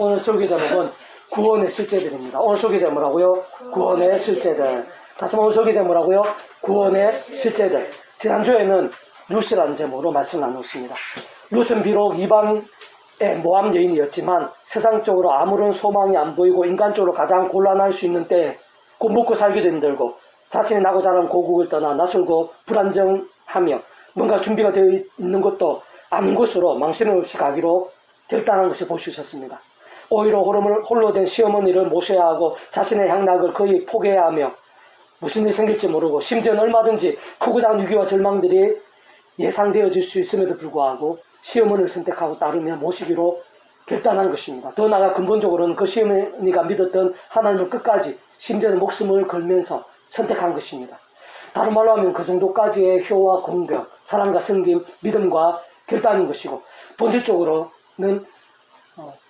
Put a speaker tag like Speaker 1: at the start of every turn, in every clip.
Speaker 1: 오늘 설교 제목은 구원의 실제들입니다. 오늘 설교 제목이라고요? 구원의 실제들. 다시 한번 오늘 설교 제목이라고요? 구원의 실제들. 지난주에는 루시라는 제목으로 말씀 나눴습니다. 루스는 비록 이방의 모함 여인이었지만 세상적으로 아무런 소망이 안 보이고 인간적으로 가장 곤란할 수 있는 때에 곧 먹고 살기도 힘들고 자신이 나고 자란 고국을 떠나 낯설고 불안정하며 뭔가 준비가 되어 있는 것도 아닌 곳으로 망신을 없이 가기로 결단한 것을 볼 수 있었습니다. 오히려 홀로, 홀로 된 시어머니를 모셔야 하고 자신의 향락을 거의 포기해야 하며 무슨 일이 생길지 모르고 심지어는 얼마든지 크고 작은 위기와 절망들이 예상되어질 수 있음에도 불구하고 시어머니를 선택하고 따르며 모시기로 결단한 것입니다. 더 나아가 근본적으로는 그 시어머니가 믿었던 하나님을 끝까지 심지어는 목숨을 걸면서 선택한 것입니다. 다른 말로 하면 그 정도까지의 효와 공격, 사랑과 섬김, 믿음과 결단인 것이고 본질적으로는 어,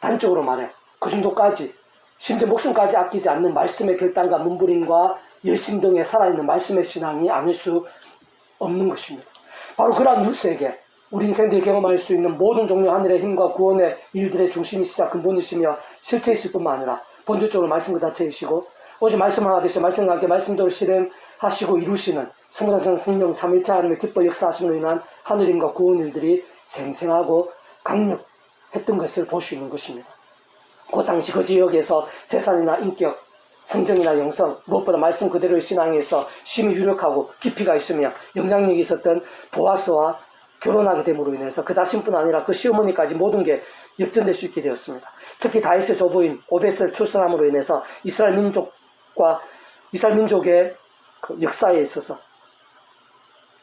Speaker 1: 단적으로 말해 그 정도까지 심지어 목숨까지 아끼지 않는 말씀의 결단과 몸부림과 열심 등에 살아있는 말씀의 신앙이 아닐 수 없는 것입니다. 바로 그러한 뉴스에게 우리 인생들이 경험할 수 있는 모든 종류 하늘의 힘과 구원의 일들의 중심이시자 근본이시며 실체이실 뿐만 아니라 본질적으로 말씀 그 자체이시고 오직 말씀을 하듯이 말씀과 함께 말씀대로 실행하시고 이루시는 성사성 성령 삼위차 하나님의 기뻐 역사하심으로 인한 하늘임과 구원 일들이 생생하고 강력 했던 것을 볼 수 있는 것입니다. 그 당시 그 지역에서 재산이나 인격, 성정이나 영성, 무엇보다 말씀 그대로의 신앙에서 심히 유력하고 깊이가 있으며 영향력이 있었던 보아스와 결혼하게 됨으로 인해서 그 자신뿐 아니라 그 시어머니까지 모든 게 역전될 수 있게 되었습니다. 특히 다윗의 조부인 오벳을 출산함으로 인해서 이스라엘 민족과 이스라엘 민족의 그 역사에 있어서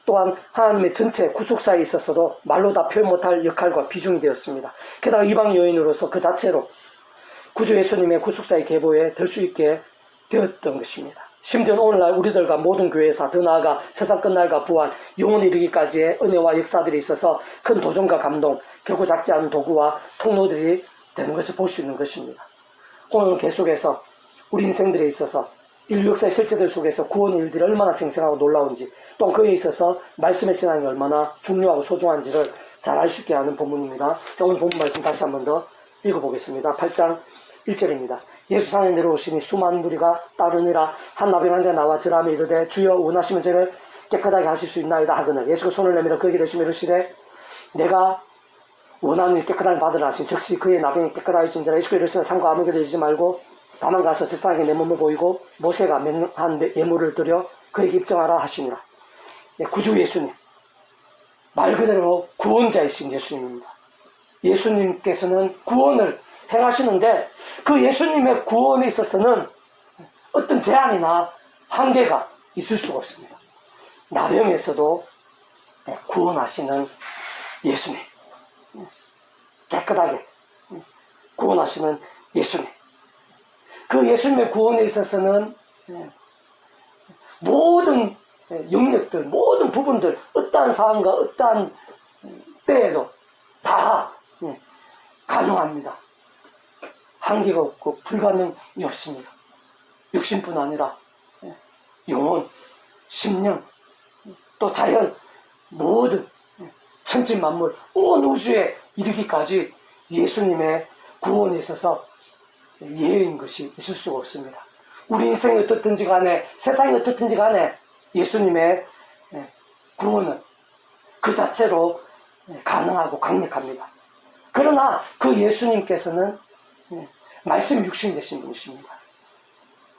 Speaker 1: 또한 하나님의 전체 구속사에 있어서도 말로 다 표현 못할 역할과 비중이 되었습니다. 게다가 이방 여인으로서 그 자체로 구주 예수님의 구속사의 계보에 들 수 있게 되었던 것입니다. 심지어 오늘날 우리들과 모든 교회사 더 나아가 세상 끝날과 부활 영원히 이르기까지의 은혜와 역사들이 있어서 큰 도전과 감동 결코 작지 않은 도구와 통로들이 되는 것을 볼 수 있는 것입니다. 오늘 계속해서 우리 인생들에 있어서 인류 역사의 실제들 속에서 구원 일들이 얼마나 생생하고 놀라운지 또한 그에 있어서 말씀의 신앙이 얼마나 중요하고 소중한지를 잘 알 수 있게 하는 본문입니다. 자, 오늘 본문 말씀 다시 한 번 더 읽어보겠습니다. 8장 1절입니다. 예수 산에 내려오시니 수많은 무리가 따르니라 한 나병 환자 나와 저람이 이르되 주여 원하시면 저를 깨끗하게 하실 수 있나이다 하거늘 예수가 손을 내밀어 그에게 대시며 이르시되 내가 원하는 깨끗함을 받으라 하신 즉시 그의 나병이 깨끗하여진지라 예수가 이르시되 상과 아무 개도 이지 말고 다만 가서 세상에게 내 몸을 보이고 모세가 명한 예물을 드려 그에게 입증하라 하시니라 네, 구주 예수님 말 그대로 구원자이신 예수님입니다. 예수님께서는 구원을 행하시는데 그 예수님의 구원에 있어서는 어떤 제한이나 한계가 있을 수가 없습니다. 나병에서도 구원하시는 예수님. 깨끗하게 구원하시는 예수님. 그 예수님의 구원에 있어서는 모든 영역들, 모든 부분들, 어떠한 상황과 어떠한 때에도 다 가능합니다. 한계가 없고 불가능이 없습니다. 육신뿐 아니라 영혼, 심령, 또 자연, 모든 천지 만물, 온 우주에 이르기까지 예수님의 구원에 있어서 예외인 것이 있을 수가 없습니다. 우리 인생이 어떻든지 간에, 세상이 어떻든지 간에 예수님의 구원은 그 자체로 가능하고 강력합니다. 그러나 그 예수님께서는 말씀 육신이 되신 분이십니다.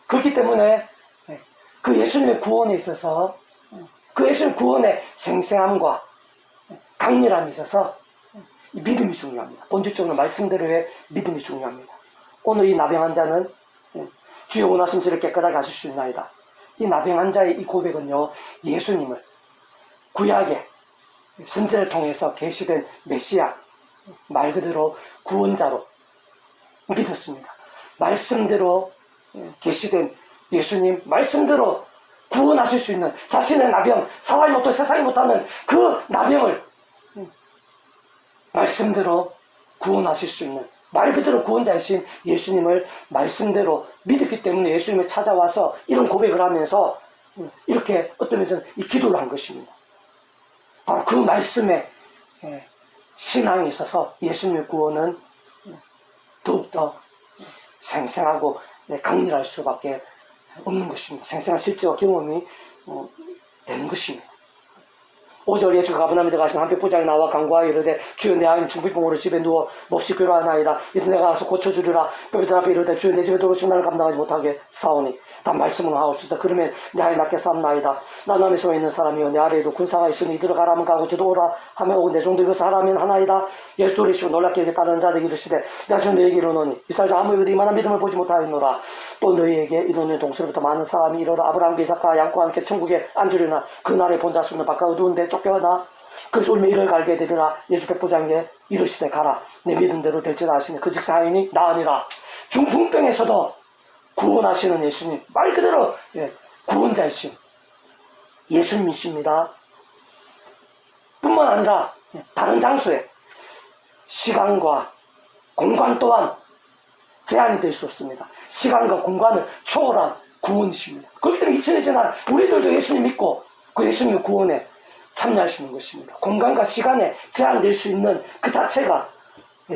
Speaker 1: 그렇기 때문에 그 예수님의 구원에 있어서 그 예수님 구원의 생생함과 강렬함이 있어서 믿음이 중요합니다. 본질적으로 말씀대로의 믿음이 중요합니다. 오늘 이 나병 환자는 주여 원하심 저를 깨끗하게 하실 수 있나이다. 이 나병 환자의 이 고백은요, 예수님을 구약의 선제를 통해서 계시된 메시아, 말 그대로 구원자로 믿었습니다. 말씀대로 계시된 예수님, 말씀대로 구원하실 수 있는 자신의 나병, 사람이 못하고 세상이 못하는 그 나병을 말씀대로 구원하실 수 있는 말 그대로 구원자이신 예수님을 말씀대로 믿었기 때문에 예수님을 찾아와서 이런 고백을 하면서 이렇게 어떤 면에서는 이 기도를 한 것입니다. 바로 그 말씀에 신앙에 있어서 예수님의 구원은 더욱더 생생하고 네, 강렬할 수밖에 없는 것입니다. 생생한 실제와 경험이 어, 되는 것입니다. 5절 예수가 가버나움에 들어가신 한 백부장이 나와 강구하여 이르되 주여 내 아이는 중비병으로 집에 누워 몹시 괴로워하나이다. 이제 내가 가서 고쳐주리라. 뼈비들 앞에 이르되 주여 내 집에 들어오신 나를 감당하지 못하게 싸우니 단 말씀은 하옵소서. 그러면 내 아이 낫게 싸움나이다. 나남의 소에 있는 사람이여 내 아래에도 군사가 있으니 이들을 가라면 가고 저도 오라 하면 오고 내 종도 이것을 하라면 하나이다. 예수 돌이시고 놀랍게 여기 따르는 자들에게 이르시되 내가 지금 너에게 이르노니 이스라엘 아무 이도 이만한 믿음을 보지 못하였노라. 또 너희에게 이르는 동서로부터 많은 사람이 이르라 아브라함과 이삭과 양과 함께 천국에 앉으려나 그날의 본자 수는 바깥 어두운데 쫓겨나. 그래서 울며 이를 갈게 되리라. 예수 백부장에게 이르시되 가라. 내 믿음대로 될지라 하시니 그 직사인이 나 아니라 중풍병에서도 구원하시는 예수님. 말 그대로 예, 구원자이신 예수님이십니다. 뿐만 아니라 예, 다른 장소에 시간과 공간 또한 제한이 될 수 없습니다. 시간과 공간을 초월한 구원이십니다. 그렇기 때문에 2000년 지난 우리들도 예수님 믿고 그 예수님의 구원에 있는 것입니다. 공간과 시간에 제한될 수 있는 그 자체가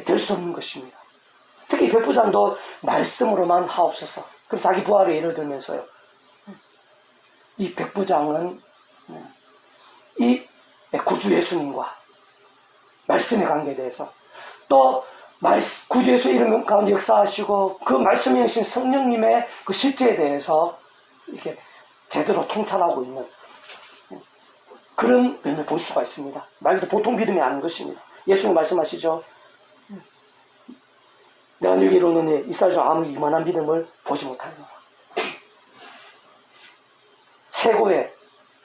Speaker 1: 될 수 없는 것입니다. 특히 백부장도 말씀으로만 하옵소서. 그럼 자기 부활을 예를 들면서요. 이 백부장은 이 구주 예수님과 말씀의 관계에 대해서 또 구주 예수 이름 가운데 역사하시고 그 말씀이 하신 성령님의 그 실제에 대해서 이렇게 제대로 통찰하고 있는 그런 면을 볼 수가 있습니다. 말 그대로 보통 믿음이 아닌 것입니다. 예수님 말씀하시죠. 내가 이스라엘 중 아무 이만한 믿음을 보지 못하노라. 최고의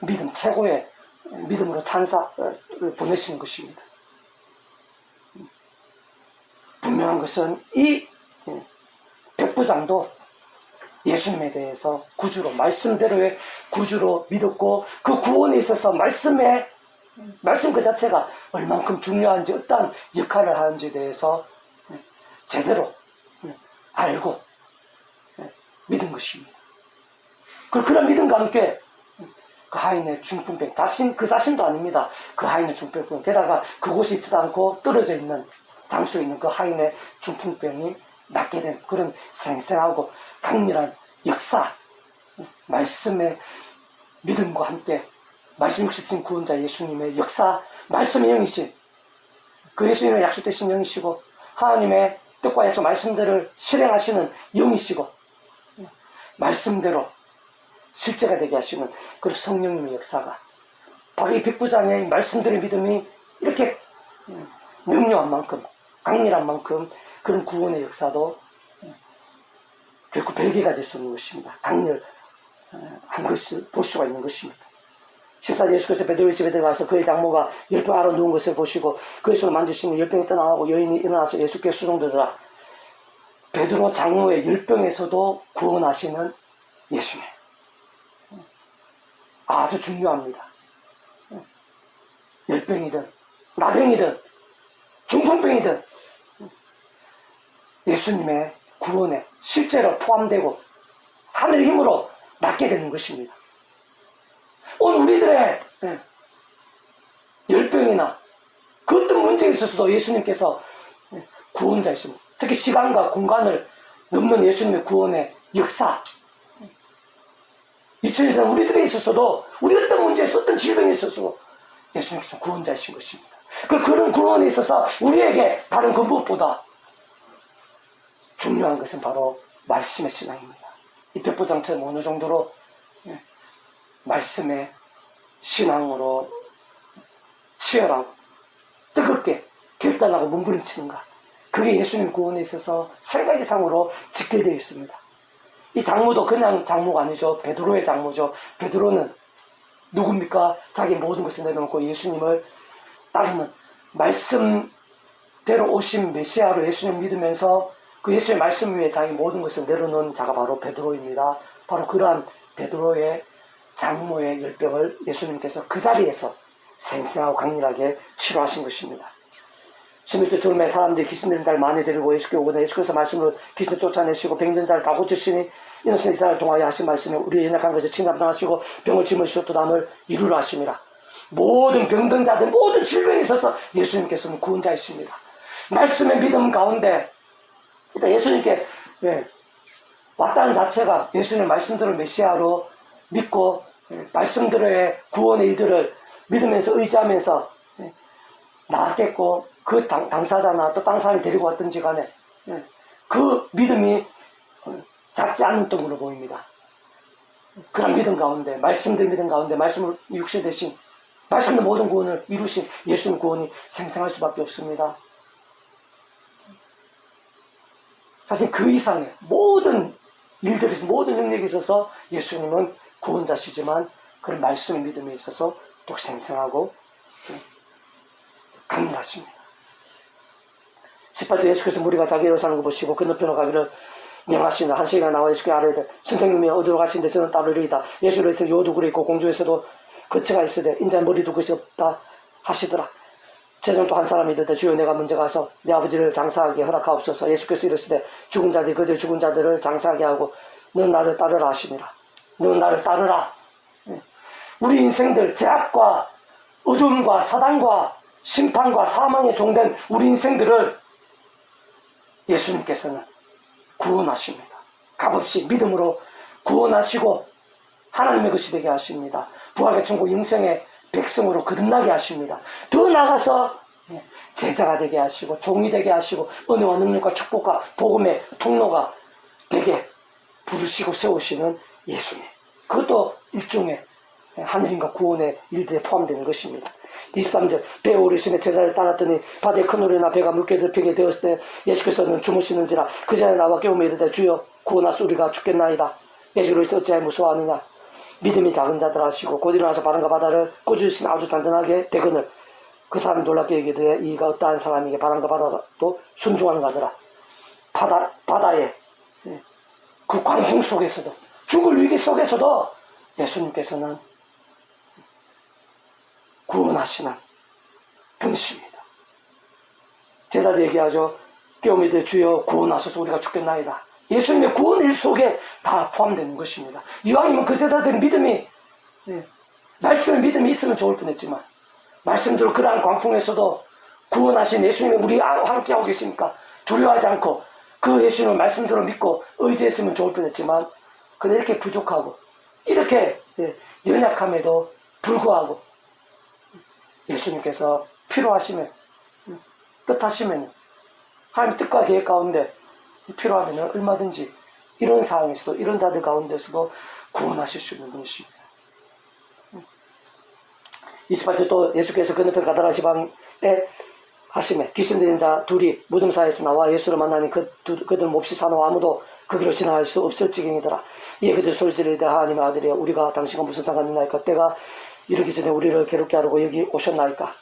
Speaker 1: 믿음, 최고의 믿음으로 찬사를 보내시는 것입니다. 분명한 것은 이 백부장도 예수님에 대해서 구주로 말씀대로의 구주로 믿었고 그 구원에 있어서 말씀의 말씀 그 자체가 얼만큼 중요한지 어떠한 역할을 하는지에 대해서 제대로 알고 믿은 것입니다. 그 그런 믿음과 함께 그 하인의 중풍병 자신 그 자신도 아닙니다. 그 하인의 중풍병 게다가 그곳에 있지도 않고 떨어져 있는 장소에 있는 그 하인의 중풍병이 낫게 된 그런 생생하고 강렬한 역사 말씀의 믿음과 함께 말씀 육신신 구원자 예수님의 역사 말씀의 영이신 그 예수님의 약속되신 영이시고 하나님의 뜻과 약속 말씀들을 실행하시는 영이시고 말씀대로 실제가 되게 하시는 그 성령님의 역사가 바로 이 백부장의 말씀들의 믿음이 이렇게 명료한 만큼 강렬한 만큼 그런 구원의 역사도 결코 별개가 될 수 없는 것입니다. 강렬한 것을 볼 수가 있는 것입니다. 14절 예수께서 베드로의 집에 들어가서 그의 장모가 열병 알아 누운 것을 보시고 그의 손을 만지시니 열병이 떠나가고 여인이 일어나서 예수께 수종되더라. 베드로 장모의 열병에서도 구원하시는 예수님. 아주 중요합니다. 열병이든 나병이든 중풍병이든 예수님의 구원에 실제로 포함되고 하늘 힘으로 낫게 되는 것입니다. 오늘 우리들의 예, 열병이나 그 어떤 문제에 있어서도 예수님께서 예, 구원자이십니다. 특히 시간과 공간을 넘는 예수님의 구원의 역사. 2000년에 우리들에 있어서도 우리 어떤 문제에서 어떤 질병에 있어서 예수님께서 구원자이신 것입니다. 그 그런 구원에 있어서 우리에게 다른 그 무엇보다 중요한 것은 바로 말씀의 신앙입니다. 이 백부장처럼 어느 정도로 예, 말씀의 신앙으로 치열하고 뜨겁게 결단하고 몸부림치는가. 그게 예수님 구원에 있어서 세 가지 상으로 직결되어 있습니다. 이 장모도 그냥 장모가 아니죠. 베드로의 장모죠. 베드로는 누굽니까? 자기 모든 것을 내려놓고 예수님을 따르는 말씀대로 오신 메시아로 예수님 믿으면서 그 예수의 말씀 위에 자기 모든 것을 내려놓은 자가 바로 베드로입니다. 바로 그러한 베드로의 장모의 열병을 예수님께서 그 자리에서 생생하고 강렬하게 치료하신 것입니다. 11절 젊은 사람들이 귀신 들린 자를 많이 데리고 예수께 오거든 예수께서 말씀으로 귀신을 쫓아내시고 병든 자를 다 고치시니 이는 이스라엘 통하여 하신 말씀에 우리의 연약한 것을 침감당하시고 병을 짊으시고 또 남을 이루라 하심이라 모든 병든 자들 모든 질병에 있어서 예수님께서는 구원자이십니다. 말씀의 믿음 가운데 일단 예수님께 예, 왔다는 자체가 예수님의 말씀대로 메시아로 믿고 예, 말씀대로의 구원의 일들을 믿으면서 의지하면서 예, 나았겠고 그 당, 당사자나 또 다른 사람이 데리고 왔든지 간에 예, 그 믿음이 어, 작지 않은 동으로 보입니다. 그런 믿음 가운데 말씀들 믿음 가운데 말씀을 육신 대신 말씀의 모든 구원을 이루신 예수님 구원이 생생할 수밖에 없습니다. 사실 그 이상의 모든 일들에 서 모든 능력에 있어서 예수님은 구원자시지만 그런 말씀의 믿음에 있어서 또 생생하고 강력하십니다. 18절 예수께서 무리가 자기를 사는 거 보시고 건너편으로 가기를 명하시나 한 시간 나와 예수께 아뢰되 선생님이 어디로 가시는데 저는 따르리이다. 예수께서 요두굴에 있고 공주에서도 거처가 있으되 인자 머리도 것이 없다 하시더라. 재정 또한 사람이 있는데 주여 내가 먼저 가서 내 아버지를 장사하게 허락하옵소서. 예수께서 이르시되 죽은 자들이 그들 죽은 자들을 장사하게 하고 너는 나를 따르라 하시니라 너는 나를 따르라. 예. 우리 인생들 제약과 어둠과 사단과 심판과 사망에 종된 우리 인생들을 예수님께서는 구원하십니다. 값없이 믿음으로 구원하시고 하나님의 것이 되게 하십니다 부활의 천국 영생의 백성으로 거듭나게 하십니다. 더 나아가서 예, 제자가 되게 하시고 종이 되게 하시고 은혜와 능력과 축복과 복음의 통로가 되게 부르시고 세우시는 예수님. 그것도 일종의 하늘인과 구원의 일들에 포함되는 것입니다. 23절 배 오르시네 제자를 따랐더니 바다에 큰 오리나 배가 물게 덮이게 되었을 때 예수께서는 주무시는지라 그 전에 나와 깨우며 이르되 주여 구원하소 우리가 죽겠나이다. 예수로 어찌하여 무서워하느냐 믿음이 작은 자들 하시고 곧 일어나서 바람과 바다를 꾸짖으신 아주 단단하게 대근을 그 사람이 놀랍게 얘기되 이가 어떠한 사람에게 바람과 바다도 순종하는 가더라. 바다, 바다에 예, 그 광풍 속에서도 죽을 위기 속에서도 예수님께서는 구원하시는 분이십니다. 제자들 얘기하죠 깨우미들 주여 구원하소서 우리가 죽겠나이다 예수님의 구원 일 속에 다 포함되는 것입니다. 이왕이면 그 제자들의 믿음이 네, 말씀의 믿음이 있으면 좋을 뻔했지만 말씀대로 그러한 광풍에서도 구원하신 예수님이 우리 함께하고 계시니까 두려워하지 않고 그 예수님을 말씀대로 믿고 의지했으면 좋을 뻔했지만 근데 이렇게 부족하고 이렇게 예, 연약함에도 불구하고 예수님께서 필요하시면 음, 뜻하시면 하나님 뜻과 계획 가운데 필요하면 얼마든지 이런 상황에서도 이런 자들 가운데서도 구원하실 수 있는 분이십니다. 28절 또 예수께서 건너편 가다라 지방에 하심에 귀신 들린 자 둘이 무덤 사이에서 나와 예수를 만나니 그, 두, 그들 몹시 사노 아무도 그 길을 지나갈 수 없을 지경이더라. 이에 그들 소리 지르되 하나님의 아들이여 우리가 당신과 무슨 상관이 있나이까 때가 이르기 전에 우리를 괴롭게 하려고 여기 오셨나이까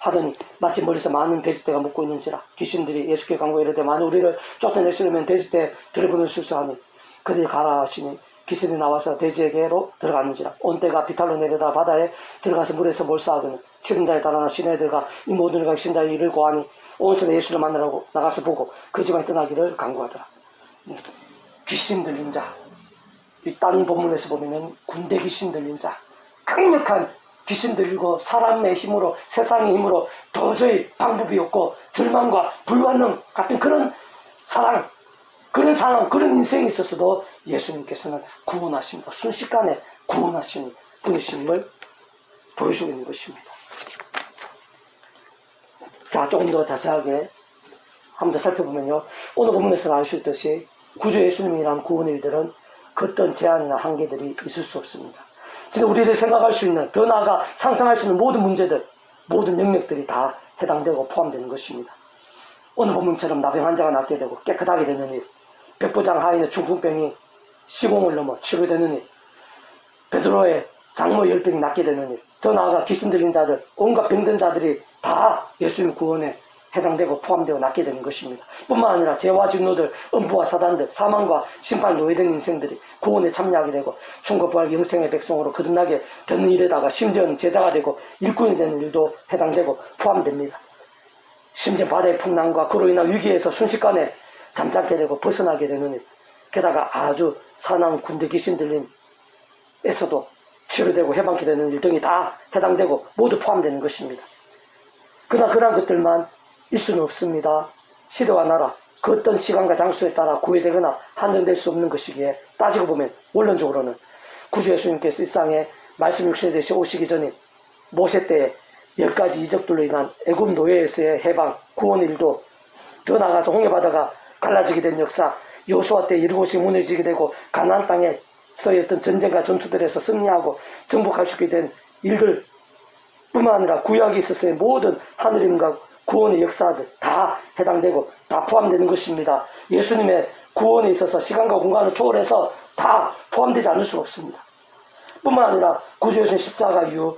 Speaker 1: 하더니 마치 멀리서 많은 돼지떼가 묻고 있는지라 귀신들이 예수께 강구에 이르되 만일 우리를 쫓아내시려면 돼지떼 들어보는 수수하니 그들이 가라 하시니 귀신이 나와서 돼지에게로 들어갔는지라 온 때가 비탈로 내려다 바다에 들어가서 물에서 몰사하거든 치른 자에 달아나 시내에 들어가 이 모든 이가 신자의 일을 고하니 온 세대 예수를 만나라고 나가서 보고 그 집안에 떠나기를 강구하더라. 음, 귀신 들린 자이 다른 본문에서 보면은 군대 귀신 들린 자. 강력한 귀신 들리고 사람의 힘으로 세상의 힘으로 도저히 방법이 없고 절망과 불완능 같은 그런 사랑 그런 상황 그런 인생이 있었어도 예수님께서는 구원하십니다. 순식간에 구원하시는 분이심을 보여주고 있는 것입니다. 자 조금 더 자세하게 한번 더 살펴보면요. 오늘 본문에서 나올 수 있듯이 구주 예수님이란 구원 일들은 그 어떤 제한이나 한계들이 있을 수 없습니다 우리들이 생각할 수 있는 더 나아가 상상할 수 있는 모든 문제들 모든 영역들이 다 해당되고 포함되는 것입니다. 오늘 본문처럼 나병 환자가 낫게 되고 깨끗하게 되는 일 백부장 하인의 중풍병이 시공을 넘어 치료되는 일 베드로의 장모 열병이 낫게 되는 일 더 나아가 귀신 들린 자들 온갖 병든 자들이 다 예수님 구원에 해당되고 포함되고 낫게 되는 것입니다. 뿐만 아니라 죄와 진노들, 음부와 사단들, 사망과 심판 노예된 인생들이 구원에 참여하게 되고 충고 부활 영생의 백성으로 거듭나게 되는 일에다가 심지어는 제자가 되고 일꾼이 되는 일도 해당되고 포함됩니다. 심지어 바다의 풍랑과 그로 인한 위기에서 순식간에 잠잠게 되고 벗어나게 되는 일. 게다가 아주 사나운 군대 귀신 들림에서도 치료되고 해방케 되는 일 등이 다 해당되고 모두 포함되는 것입니다. 그러나 그러한 것들만 일 수는 없습니다. 시대와 나라, 그 어떤 시간과 장소에 따라 구애되거나 한정될 수 없는 것이기에 따지고 보면 원론적으로는 구주 예수님께서 이 땅에 말씀 육신에 대시 오시기 전에 모세 때에 열 가지 이적들로 인한 애굽 노예에서의 해방 구원 일도 더 나아가서 홍해 바다가 갈라지게 된 역사 요수아 때 이르고시 무너지게 되고 가나안 땅에 서였던 전쟁과 전투들에서 승리하고 정복할 수 있게 된 일들 뿐만 아니라 구약이 있었어요. 모든 하늘임과 구원의 역사들 다 해당되고 다 포함되는 것입니다. 예수님의 구원에 있어서 시간과 공간을 초월해서 다 포함되지 않을 수가 없습니다. 뿐만 아니라 구주 예수님 십자가 이후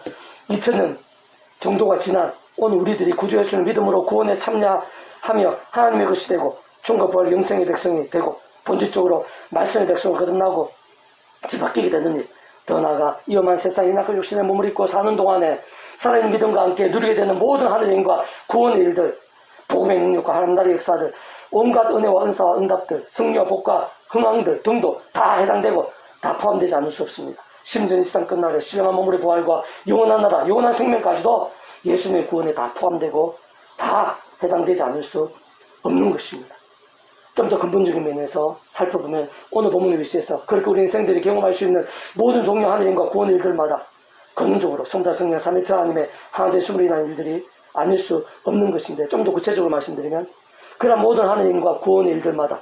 Speaker 1: 2000년 정도가 지난 오늘 우리들이 구주 예수를 믿음으로 구원에 참여하며 하나님의 것이 되고 충과 부활 영생의 백성이 되고 본질적으로 말씀의 백성을 거듭나고 뒤바뀌게 되는 일. 더 나아가 위험한 세상 이낙을 육신의 몸을 입고 사는 동안에 살아있는 믿음과 함께 누리게 되는 모든 하늘의 힘과 구원의 일들, 복음의 능력과 하나님 나라의 역사들, 온갖 은혜와 은사와 응답들, 승리와 복과 흥황들 등도 다 해당되고 다 포함되지 않을 수 없습니다. 이 세상 끝날에 신령한 몸의 부활과 영원한 나라, 영원한 생명까지도 예수님의 구원에 다 포함되고 다 해당되지 않을 수 없는 것입니다. 좀 더 근본적인 면에서 살펴보면 오늘 본문의 위치에서 그렇게 우리 인생들이 경험할 수 있는 모든 종류 하나님과 구원의 일들마다 근원적으로 성자 성령 삼위체 하나님의 하나된 숨으로 인한 일들이 아닐 수 없는 것인데 좀 더 구체적으로 말씀드리면 그런 모든 하나님과 구원의 일들마다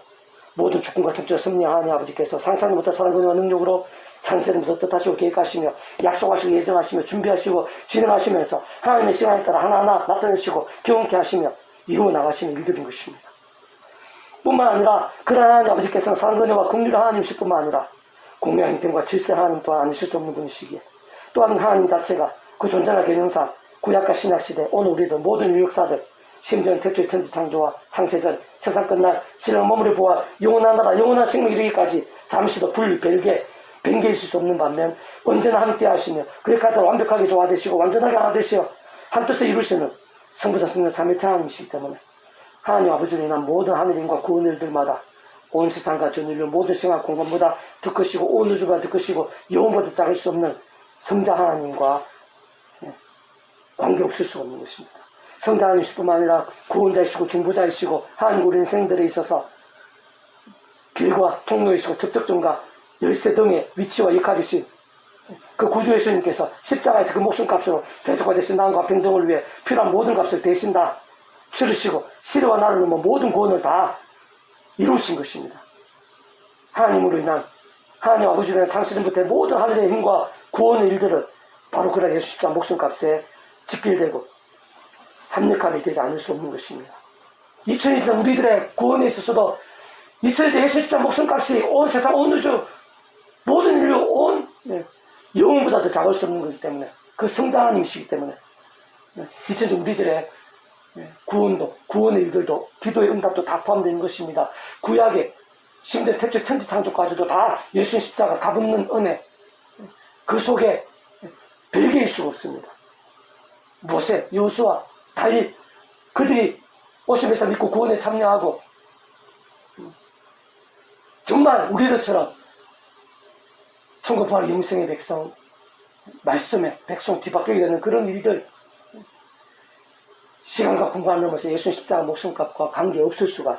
Speaker 1: 모든 주권과 통치를 승리한 하나님 아버지께서 상상도 못한 사랑 권위와 능력으로 창세부터 뜻하시고 계획하시며 약속하시고 예정하시며 준비하시고 진행하시면서 하나님의 시간에 따라 하나하나 나타내시고 경험케 하시며 이루어 나가시는 일들인 것입니다. 뿐만 아니라 그러한 하나님 아버지께서는 상근회와 국률 하나님실 뿐만 아니라 공명 형편과 질서 하나님 또한 아니실 수 없는 분이시기에 또한 하나님 자체가 그 존재나 개념상 구약과 신약 시대 오늘 우리들 모든 유역사들 심지어는 태초의 천지 창조와 창세전 세상 끝날 신령 머무리 보아 영원한 나라 영원한 생명 이르기까지 잠시도 불 별개 변개 있을 수 없는 반면 언제나 함께 하시며 하다 완벽하게 조화되시고 완전하게 하나 되시어 한 뜻을 이루시는 성부자 성령 삼위체 하나님이시기 때문에 하나님 아버지로 인한 모든 하늘인과 구원 일들마다 온 세상과 전 인류 모든 생활 공간보다 더 크시고 온 우주가 더 크시고 영혼보다 작을 수 없는 성자 하나님과 예, 관계없을 수 없는 것입니다. 성자 하나님뿐만 아니라 구원자이시고 중보자이시고 하나님 우리 인생들에 있어서 길과 통로이시고 접촉점과 열쇠 등의 위치와 역할이신 그 구주 예수님께서 십자가에서 그 목숨값으로 대속화 되신 나음과 평등을 위해 필요한 모든 값을 대신 다 치르시고 시르와 나를 넘어 모든 구원을 다 이루신 것입니다. 하나님으로 인한 하나님 아버지로 인한 창세전부터 모든 하늘의 힘과 구원의 일들을 바로 그런 예수 십자 목숨값에 직결되고 합력함이 되지 않을 수 없는 것입니다. 2020년 우리들의 구원에 있어서도 2020년 예수 십자 목숨값이 온 세상 온 우주 모든 인류 온 예, 영혼보다 더 작을 수 없는 것이기 때문에 그 성자 하나님이시기 때문에 2020년 우리들의 예, 구원도, 구원의 일들도, 기도의 응답도 다 포함되는 것입니다. 구약에 심지어 태초 천지 창조까지도 다 예수님 십자가 가붙는 은혜, 그 속에 별개일 수가 없습니다. 모세, 요수와 다윗, 그들이 오십에서 믿고 구원에 참여하고, 정말 우리들처럼 천국파의 영생의 백성, 말씀의 백성 뒤바뀌게 되는 그런 일들, 시간과 공간을 넘어서 예수 십자가 목숨값과 관계없을 수가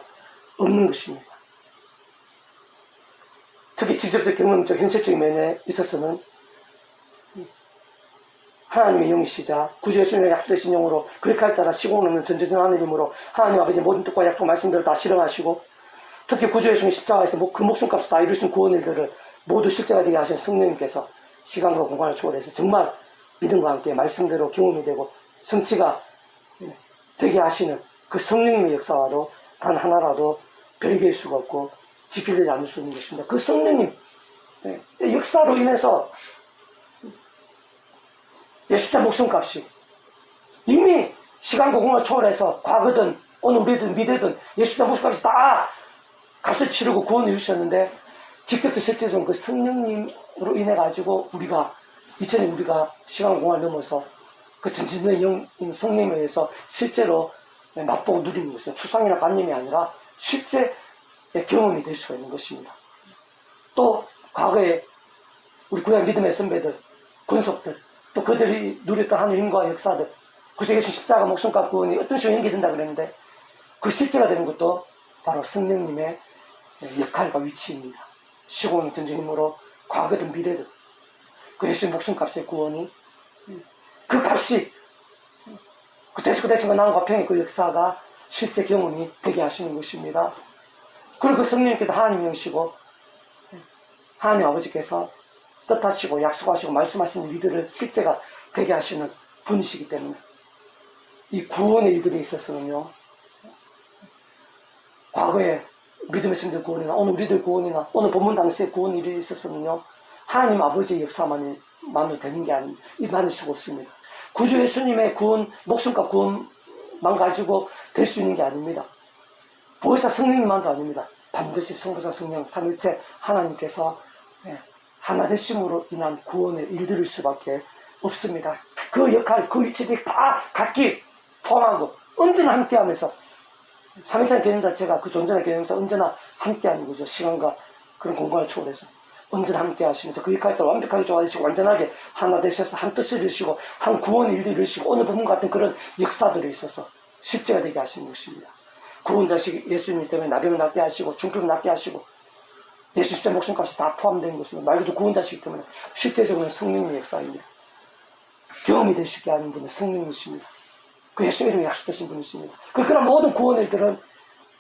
Speaker 1: 없는 것입니다. 특히 직접적 경험적 현실적 면에 있어서는 하나님의 영이시자 구주 예수님의 약속되신 영으로 그렇게 따라 시공을 없는 전제전 하나님으로 하나님 아버지 모든 뜻과 약속 말씀들을 다 실행하시고 특히 구주 예수님 십자가에서 그 목숨값을 다 이루신 구원 일들을 모두 실제가 되게 하신 성령님께서 시간과 공간을 초월해서 정말 믿음과 함께 말씀대로 경험이 되고 성취가 되게 하시는 그 성령님의 역사와도 단 하나라도 별개일 수가 없고 지필되지 않을 수 있는 것입니다. 그 성령님 예, 역사로 인해서 예수자 목숨값이 이미 시간 공간을 초월해서 과거든 오늘 우리든 미래든 예수자 목숨값이 다 값을 치르고 구원을 이루셨는데 직접 실제적으로 그 성령님으로 인해 가지고 우리가 이전에 우리가 시간 공간을 넘어서 그 전진의 영인 성령에 의해서 실제로 맛보고 누리는 것은 추상이나 관념이 아니라 실제 경험이 될 수가 있는 것입니다. 또 과거에 우리 구약 믿음의 선배들, 군속들, 또 그들이 누렸던 하나님과 역사들, 그 속에서 십자가 목숨값 구원이 어떤 식으로 연계된다 그랬는데 그 실제가 되는 것도 바로 성령님의 역할과 위치입니다. 시공의 전쟁 힘으로 과거든 미래든 그 예수의 목숨값의 구원이 그 값이 그 대수가 대수가 나온 과평의 그 역사가 실제 경험이 되게 하시는 것입니다. 그리고 그 성령님께서 하나님이시고 하나님 아버지께서 뜻하시고 약속하시고 말씀하시는 일들을 실제가 되게 하시는 분이시기 때문에 이 구원의 일들에 있어서는요 과거에 믿음의 성들 구원이나 오늘 우리들 구원이나 오늘 본문 당시의 구원 일에 있어서는요 하나님 아버지의 역사만이 만으로 되는 게 아니 이 많을 수가 없습니다. 구주 예수님의 구원 목숨과 구원만 가지고 될 수 있는 게 아닙니다. 보혜사 성령님만도 아닙니다. 반드시 성부사 성령 삼일체 하나님께서 예, 하나 되심으로 인한 구원을 일들을 수밖에 없습니다. 그 역할, 그 위치들이 다 각기 포함하고 언제나 함께하면서 삼일체 개념 자체가 그 존재의 개념에서 언제나 함께하는 거죠. 시간과 그런 공간을 초월해서 언제나 함께 하시면서 그 역할을 완벽하게 좋아하시고 완전하게 하나 되셔서 한 뜻을 이루시고 한 구원의 일들을 이루시고 오늘 부분 같은 그런 역사들이 있어서 실제가 되게 하시는 것입니다. 구원 자식 예수님 때문에 나병을 낫게 하시고 중병을 낫게 하시고 예수 십자 목숨값이 다 포함된 것입니다. 말 그대로 구원자시기 때문에 실제적으로는 성령의 역사입니다. 경험이 있게 하는 분은 성령이십니다. 그 예수 이름에 약속되신 분이십니다. 그 그런 모든 구원 일들은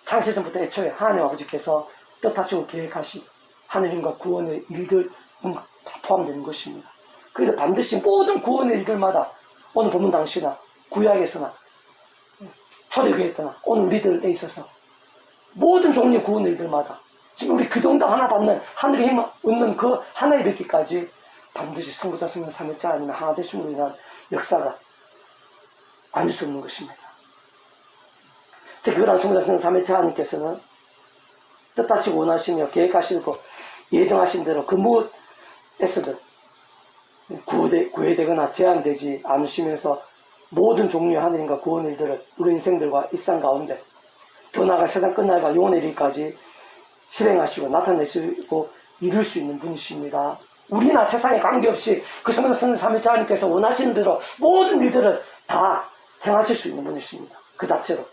Speaker 1: 창세전부터 애초에 하나님 아버지께서 뜻하시고 계획하신 하느님과 구원의 일들 다 포함되는 것입니다. 그래서 반드시 모든 구원의 일들마다 오늘 본문 당시나 구약에서나 초대교회 때나 오늘 우리들에 있어서 모든 종류의 구원의 일들마다 지금 우리 기도응답 하나 받는 하늘의 힘 얻는 그 하나 이르기까지 반드시 성부자 성령 삼일자 아니면 하나 되심으로 인한 역사가 아닐 수 없는 것입니다. 특히 그런 성부자 성령 삼일자 하나님께서는 뜻하시고 원하시며 계획하시고 예정하신 대로 그 무엇에서든 구해되, 구해 되거나 제한되지 않으시면서 모든 종류의 하늘인과 구원의 일들을 우리 인생들과 일상 가운데 더 나아가 세상 끝날과 영원의 일까지 실행하시고 나타내시고 이룰 수 있는 분이십니다. 우리나 세상에 관계없이 그 성령 삼위자 하나님께서 원하시는 대로 모든 일들을 다 행하실 수 있는 분이십니다. 그 자체로.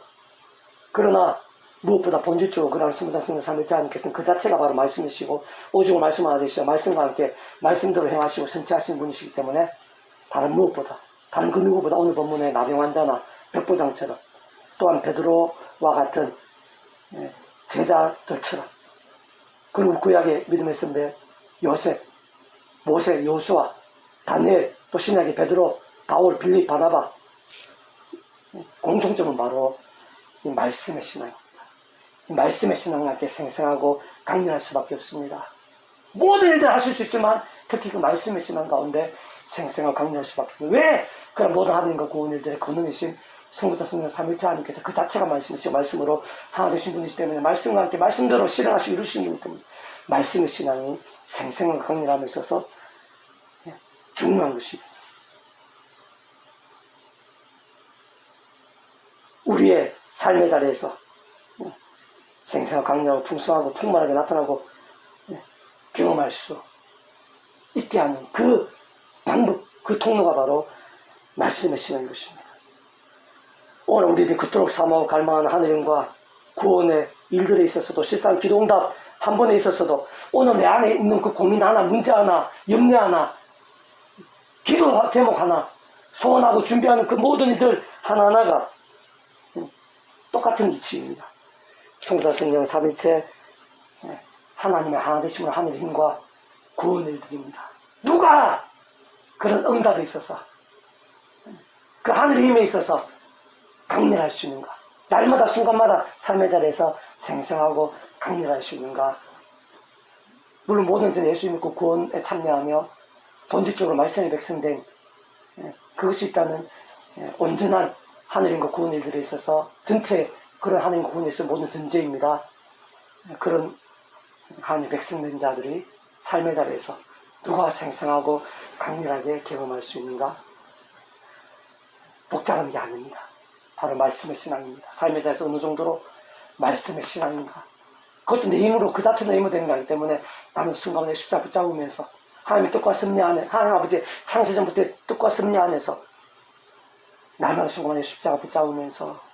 Speaker 1: 그러나 무엇보다 본질적으로 그런 성서 성령 삼위자 하나님께서는 그 자체가 바로 말씀이시고 오직을 말씀하듯이 말씀과 함께 말씀대로 행하시고 선체하시는 분이시기 때문에 다른 무엇보다 다른 그 누구보다 오늘 본문의 나병 환자나 백부장처럼 또한 베드로와 같은 예, 제자들처럼 그리고 구약의 믿음의 선배 요셉, 모세, 요수아, 다니엘, 또 신약의 베드로, 바울, 빌립, 바나바 공통점은 바로 이 말씀의. 이 말씀의 신앙답게 생생하고 강렬할 수밖에 없습니다. 모든 일들 하실 수 있지만 특히 그 말씀의 신앙 가운데 생생하고 강렬할 수밖에 없어요. 왜? 그런 모든 하나님과 구원 일들의 근원이신 성부자 성령 삼일차 하나님께서 그 자체가 말씀이시고 말씀으로 하나 되신 분이시 때문에 말씀과 함께 말씀대로 실행하시고 이루시는 분이기 때문에 말씀의 신앙이 생생하고 강렬함에 있어서 예, 중요한 것입니다. 우리의 삶의 자리에서 예, 생생하고 강렬하고 풍성하고 풍만하게 나타나고 예, 경험할 수 있게 하는 그 방법, 그 통로가 바로 말씀의 신앙인 것입니다. 오늘 우리들이 그토록 사모하고 갈망하는 하느님과 구원의 일들에 있어서도 실상 기도응답 한 번에 있어서도 오늘 내 안에 있는 그 고민 하나, 문제 하나, 염려 하나, 기도 제목 하나, 소원하고 준비하는 그 모든 일들 하나하나가 똑같은 이치입니다. 성령 삼일체 예, 하나님의 하나 되심으로 하늘의 힘과 구원의 일들입니다. 누가 그런 응답에 있어서 그 하늘의 힘에 있어서 강렬할 수 있는가? 날마다 순간마다 삶의 자리에서 생생하고 강렬할 수 있는가? 물론 모든 전 예수 믿고 구원에 참여하며 본질적으로 말씀의 백성된 예, 그것이 있다는 예, 온전한 하늘인과 구원 일들에 있어서 전체 그런 하늘인과 구원에 있어 모든 전제입니다. 예, 그런 하나님 백성된 자들이 삶의 자리에서 누가 생생하고 강렬하게 경험할 수 있는가? 복잡한 게 아닙니다. 바로 말씀의 신앙입니다. 삶의 자리에서 어느 정도로 말씀의 신앙인가. 그것도 내 힘으로 그 자체 내 힘으로 되는 거기 때문에 나는 순간에 숫자 붙잡으면서 하나님의 뜻과 섭리 안에 하나님 아버지 창세전부터 뜻과 섭리 안에서 날마다 순간에 십자가 붙잡으면서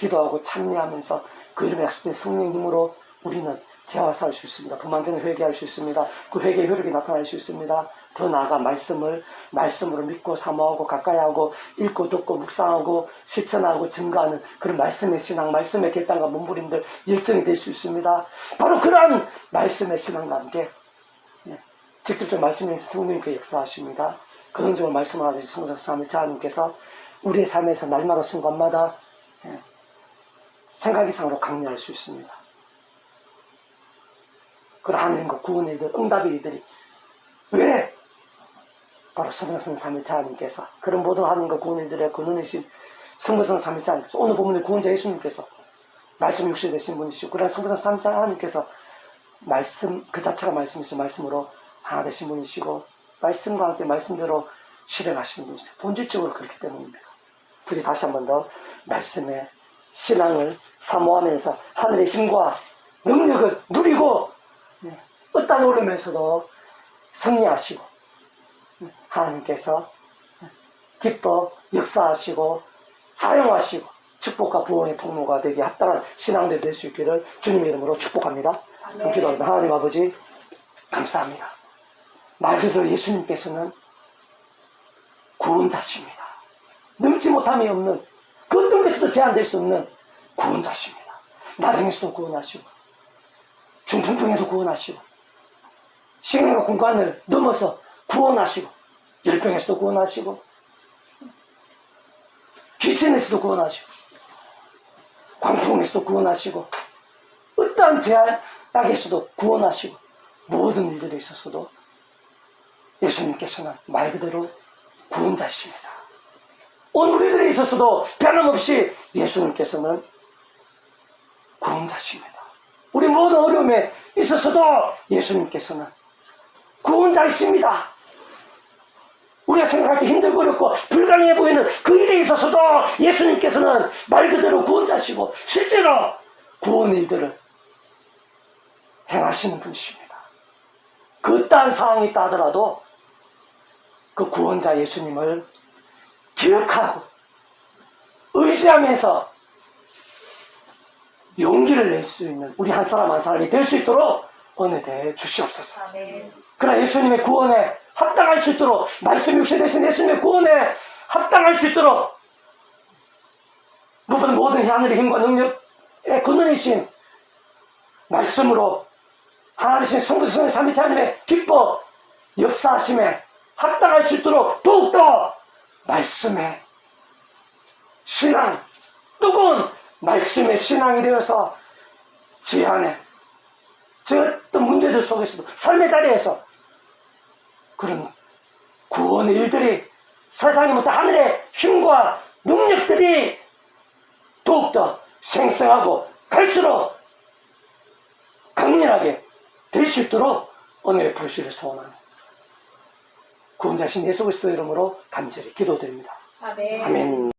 Speaker 1: 기도하고 참여하면서 그 이름에 약속된 성령 힘으로 우리는 재화사할 수 있습니다. 그만전에 회개할 수 있습니다. 그 회개의 효력이 나타날 수 있습니다. 더 나아가 말씀을 말씀으로 믿고 사모하고 가까이 하고 읽고 듣고 묵상하고 실천하고 증거하는 그런 말씀의 신앙, 말씀의 결단과 몸부림들 열정이 될 수 있습니다. 바로 그러한 말씀의 신앙과 함께 예, 직접적 말씀의 성령님께 역사하십니다. 그런 점을 말씀하신 성사 스님의 자님께서 우리의 삶에서 날마다 순간마다 예, 생각 이상으로 강렬할 수 있습니다. 그 하나님과 구원의 일들, 응답의 일들이 왜? 바로 성령성 삼위차 하나님께서 그런 모든 하나님과 구원의 일들의 근원이신 성부성 삼위차 하나님께서 오늘 본문의 구원자 예수님께서 말씀 육신 되신 분이시고 그런 성부성 삼위차 하나님께서 말씀 그 자체가 말씀이시고 말씀으로 하나 되신 분이시고 말씀과 함께 말씀대로 실행하시는 분이시죠. 본질적으로 그렇기 때문입니다. 둘이 다시 한 번 더 말씀의 신앙을 사모하면서 하늘의 힘과 능력을 누리고 네, 어떤 오르면서도 승리하시고 네, 하나님께서 기뻐 역사하시고 사용하시고 축복과 부흥의 통로가 되기 합당한 신앙들 될 수 있기를 주님의 이름으로 축복합니다.
Speaker 2: 아멘.
Speaker 1: 기도합니다. 하나님 아버지 감사합니다. 말 그대로 예수님께서는 구원자십니다. 능치 못함이 없는 그 어떤 것에도 제한될 수 없는 구원자십니다. 나병에서도 구원하시고 중풍병에도 구원하시고 시간과 공간을 넘어서 구원하시고 열병에서도 구원하시고 귀신에서도 구원하시고 광풍에서도 구원하시고 어떠한 제약에서도 구원하시고 모든 일들에 있어서도 예수님께서는 말 그대로 구원자십니다. 오늘 우리들에 있어서도 변함없이 예수님께서는 구원자십니다. 우리 모든 어려움에 있어서도 예수님께서는 구원자이십니다. 우리가 생각할 때 힘들고 어렵고 불가능해 보이는 그 일에 있어서도 예수님께서는 말 그대로 구원자시고 실제로 구원의 일들을 행하시는 분이십니다. 그딴 상황이 있다 하더라도 그 구원자 예수님을 기억하고 의지하면서 용기를 낼 수 있는 우리 한 사람 한 사람이 될 수 있도록 은혜 대 주시옵소서. 그러나 예수님의 구원에 합당할 수 있도록 말씀 육신 되신 예수님의 구원에 합당할 수 있도록 무엇보다 모든 하늘의 힘과 능력의 근원이신 말씀으로 하나 되신 성부성 삼위차 하나님의 기뻐 역사하심에 합당할 수 있도록 더욱더 말씀의 신앙 뜨거운 말씀의 신앙이 되어서 제 안에 제 어떤 문제들 속에서도 삶의 자리에서 그런 구원의 일들이 세상에부터 하늘의 힘과 능력들이 더욱더 생생하고 갈수록 강렬하게 될 수 있도록 오늘의 불씨를 소원하는 구원자신 예수 그리스도 이름으로 간절히 기도드립니다.
Speaker 2: 아멘.
Speaker 1: 아멘.